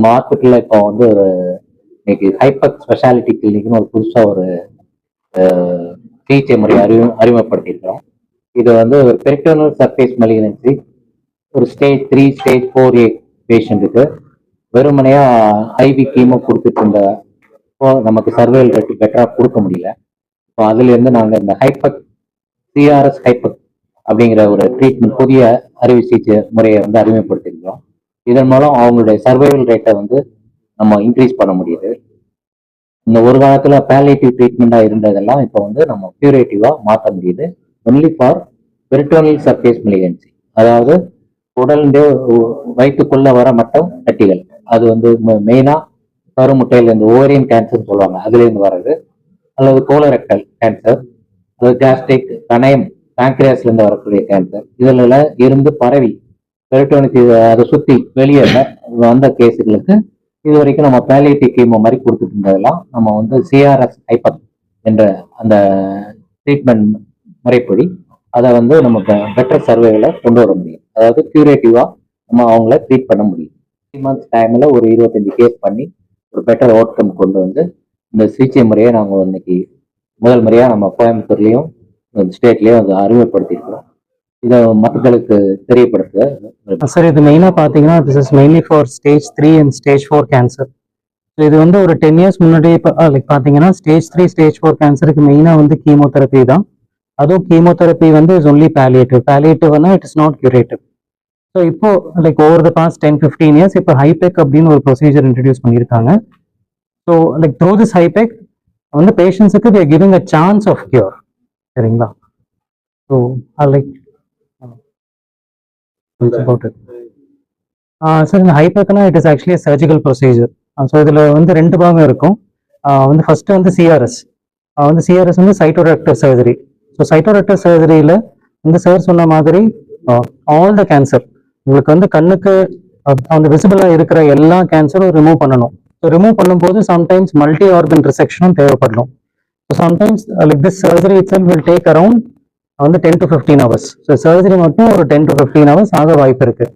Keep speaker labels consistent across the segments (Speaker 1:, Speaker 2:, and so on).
Speaker 1: நம்ம இப்போ வந்து ஒரு இன்னைக்கு ஹைப்பர் ஸ்பெஷாலிட்டி கிளினிக்னு ஒரு புதுசாக ஒரு சிகிச்சை முறை அறிவு அறிமுகப்படுத்தியிருக்கிறோம். இது வந்து ஒரு பெரிட்டோனல் சர்ஃபேஸ் மலிகனன்சி ஒரு stage three stage four A பேஷண்ட்டுக்கு வெறுமனையா ஐவி கீமோ கொடுத்துட்டு இருந்த இப்போ நமக்கு சர்வேல் ரேட்டு பெட்டராக கொடுக்க முடியல. இப்போ அதுலேருந்து நாங்கள் இந்த ஹைப்பக் சிஆர்எஸ் ஹைப்பக் அப்படிங்கிற ஒரு ட்ரீட்மெண்ட் புதிய அறுவை சிகிச்சை முறையை வந்து அறிமுகப்படுத்திருக்கிறோம் இதன் மூலம் அவங்களுடைய சர்வைவல் ரேட்டை வந்து நம்ம இன்க்ரீஸ் பண்ண முடியுது. இந்த ஒரு காலத்துல பேலேட்டிவ் ட்ரீட்மெண்டா இருந்ததெல்லாம் இப்போ வந்து நம்ம பியூரேட்டிவா மாற்ற முடியுது. Only for peritoneal surface malignancy அதாவது உடலுடைய வயிற்றுக்குள்ள வர மட்டும் கட்டிகள் அது வந்து மெயினா கருமுட்டையில இருந்து ஓரியன் கேன்சர்னு சொல்லுவாங்க. அதுல இருந்து வர்றது. அல்லது கோலரெக்டல் கேன்சர் அல்லது கேஸ்ட்ரிக் கணையம் pancreasல இருந்து வரக்கூடிய கேன்சர் இதுல இருந்து பரவி பெரிட்டோனுக்கு அதை சுத்தி வெளியே வந்த கேஸுகளுக்கு இது வரைக்கும் நம்ம பேலியேட்டிவ் கீமோ மாதிரி கொடுத்துட்டு இருந்ததெல்லாம் நம்ம வந்து சிஆர்எஸ் ஹைப்பர் என்ற அந்த ட்ரீட்மெண்ட் முறைப்படி அதை வந்து நம்ம பெட்டர் சர்வேகளை கொண்டு வர முடியும். அதாவது கியூரேட்டிவா நம்ம அவங்கள ட்ரீட் பண்ண முடியும். த்ரீ மந்த்ஸ் டைம்ல ஒரு இருபத்தஞ்சு கேஸ் பண்ணி ஒரு பெட்டர் அவுட்கம் கொண்டு வந்து இந்த சிகிச்சை முறையை நாங்கள் இன்னைக்கு முதல் முறையாக நம்ம கோயம்புத்தூர்லேயும் ஸ்டேட்லேயும் அதை அறிமுகப்படுத்தியிருக்கிறோம். இதை மக்களுக்கு தெரியப்படுத்த
Speaker 2: சார் இது மெயினாக பார்த்தீங்கன்னா this is mainly for stage three and stage four cancer இது வந்து ஒரு டென் இயர்ஸ் முன்னாடி லைக் பார்த்தீங்கன்னா ஸ்டேஜ் த்ரீ ஸ்டேஜ் ஃபோர் கேன்சருக்கு மெயினாக வந்து கீமோதெரப்பி தான். அதுவும் கீமோதெரப்பி வந்து is only palliative பேலியேட்டிவ்னா it is not curative so இப்போ like over the past ten fifteen years இப்போ ஹைபெக் அப்படின்னு ஒரு ப்ரொசீஜர் இன்ட்ரடியூஸ் பண்ணியிருக்காங்க ஸோ லைக் த்ரூ திஸ் ஹைபெக் வந்து பேஷண்ட்ஸுக்கு they're giving a chance of cure சரிங்களா? So like about it. Sir இந்த ஹைபேக்னா it is actually surgical procedure so இதில் வந்து ரெண்டு பாகம் இருக்கும். வந்து ஃபர்ஸ்ட் வந்து சிஆர்எஸ் வந்து சிஆர்எஸ் வந்து சைட்டோரெக்டர் சர்ஜரி ஸோ சைட்டோரெக்டர் சர்ஜரியில் இந்த சார் சொன்ன மாதிரி ஆல் த கேன்சர் உங்களுக்கு வந்து கண்ணுக்கு அந்த விசிபிளாக இருக்கிற எல்லா கேன்சரும் ரிமூவ் பண்ணணும். ஸோ ரிமூவ் பண்ணும்போது சம்டைம்ஸ் மல்டி ஆர்கன் ரிசெக்ஷனும் தேவைப்படணும். So sometimes like this surgery it's will take around வந்து ten to fifteen hours so surgery மட்டும் ஒரு டென் டு ஃபிஃப்டீன் ஹவர்ஸ் ஆக வாய்ப்பு இருக்கு.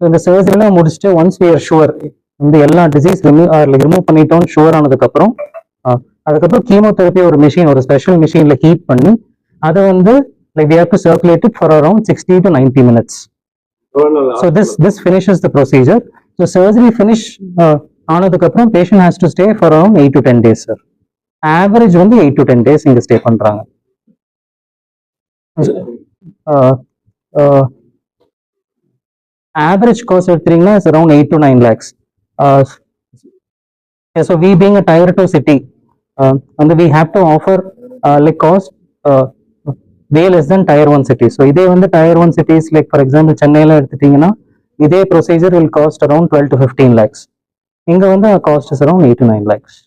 Speaker 2: ஸோ இந்த சர்ஜரிலாம் முடிச்சுட்டு ஒன்ஸ் we are ஷுவர் இந்த எல்லா டிசீஸ் ரிமூவ் ரிமூவ் பண்ணிட்டோம் ஷுவர் ஆனதுக்கப்புறம் அதுக்கப்புறம் கீமோதெரப்பி ஒரு மிஷின் ஒரு ஸ்பெஷல் மிஷினில் ஹீட் பண்ணி அதை வந்து like we have to circulate it for sixty to 90 minutes so this this finishes the procedure so surgery finish ஆனதுக்கப்புறம் patient has to stay for around eight to ten days sir average வந்து eight to ten days இங்கே stay பண்ணுறாங்க average cost எடுத்தீங்கன்னா it's around eight to nine lakhs so we being a tier two city வந்து we have to offer like cost way less then tier one city so இதே வந்து tier one cities like for example சென்னையில் எடுத்துட்டீங்கன்னா இதே procedure will cost around twelve to fifteen lakhs இங்கே வந்து cost is around eight to nine
Speaker 3: lakhs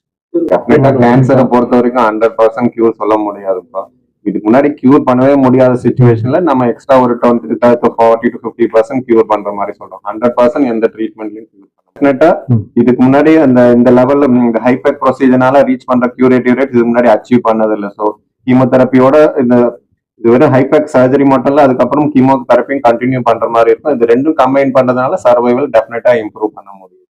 Speaker 3: கேன்சரை பொறுத்த வரைக்கும் ஹண்ட்ரட் பர்சன்ட் க்யூர் சொல்ல முடியாதுப்பா இதுக்கு முன்னாடி கியூர் பண்ணவே முடியாத சுச்சுவேஷன்ல நம்ம எக்ஸ்ட்ரா ஒரு twenty forty to fifty percent cure பண்ற மாதிரி சொல்றோம். ஹண்ட்ரட் பர்சன்ட் எந்த ட்ரீட்மெண்ட்லயும் கியூர் டெஃபினட்டா
Speaker 2: ம்.
Speaker 3: இதுக்கு முன்னாடி அந்த இந்த லெவல்ல இந்த ஹைபெக் ப்ரொசீஜர்னால ரீச் பண்ற கியூரேட்டிவ் ரேட் இதுக்கு முன்னாடி அச்சீவ் பண்ணது இல்லை ஸோ கீமோதெரப்பியோட இந்த இது வெறும் ஹைபேக் சர்ஜரி மட்டும் இல்ல அதுக்கப்புறம் கீமோ தெரப்பியும் கண்டினியூ பண்ற மாதிரி இருக்கும். இது ரெண்டும் கம்பைன் பண்றதுனால சர்வைவல் டெஃபினட்டா இம்ப்ரூவ் பண்ண முடியும்.